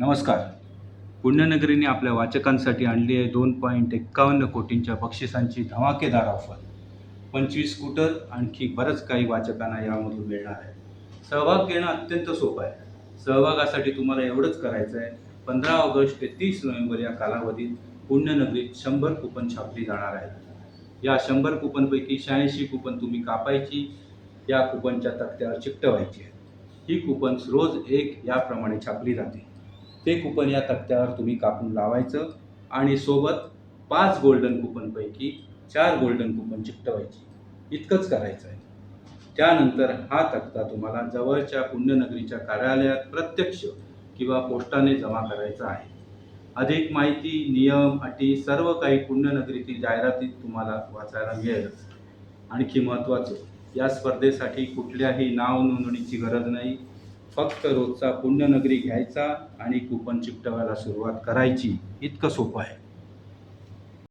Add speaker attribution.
Speaker 1: नमस्कार. पुण्यनगरीने आपल्या वाचकांसाठी आणली आहे दोन पॉईंट एक्कावन्न कोटींच्या बक्षिसांची धमाकेदार ऑफर. पंचवीस स्कूटर आणखी बरंच काही वाचकांना यामधून मिळणार आहे. सहभाग घेणं अत्यंत सोपं आहे. सहभागासाठी तुम्हाला एवढंच करायचं आहे पंधरा ऑगस्ट ते तीस नोव्हेंबर या कालावधीत पुण्यनगरीत शंभर कुपन छापली जाणार आहेत. या शंभर कुपनपैकी शहाऐंशी कुपन तुम्ही कापायची या कुपनच्या तक्त्यावर चिकटवायची आहेत. ही कुपन्स रोज एक याप्रमाणे छापली जाते. ते कुपन या तक्त्यावर तुम्ही कापून लावायचं आणि सोबत पाच गोल्डन कुपनपैकी चार गोल्डन कुपन चिकटवायची. इतकंच करायचं आहे त्यानंतर हा तक्ता तुम्हाला जवळच्या पुण्यनगरीच्या कार्यालयात प्रत्यक्ष किंवा पोस्टाने जमा करायचा आहे. अधिक माहिती नियम अटी सर्व काही पुण्यनगरीतील जाहिरातीत तुम्हाला वाचायला मिळेलच आणखी महत्त्वाचं या स्पर्धेसाठी कुठल्याही नाव नोंदणीची गरज नाही. फक्त रोजचा पुण्यनगरी घ्यायचा आणि कुपन चिकटवायला सुरुवात करायची. इतकं सोपं आहे.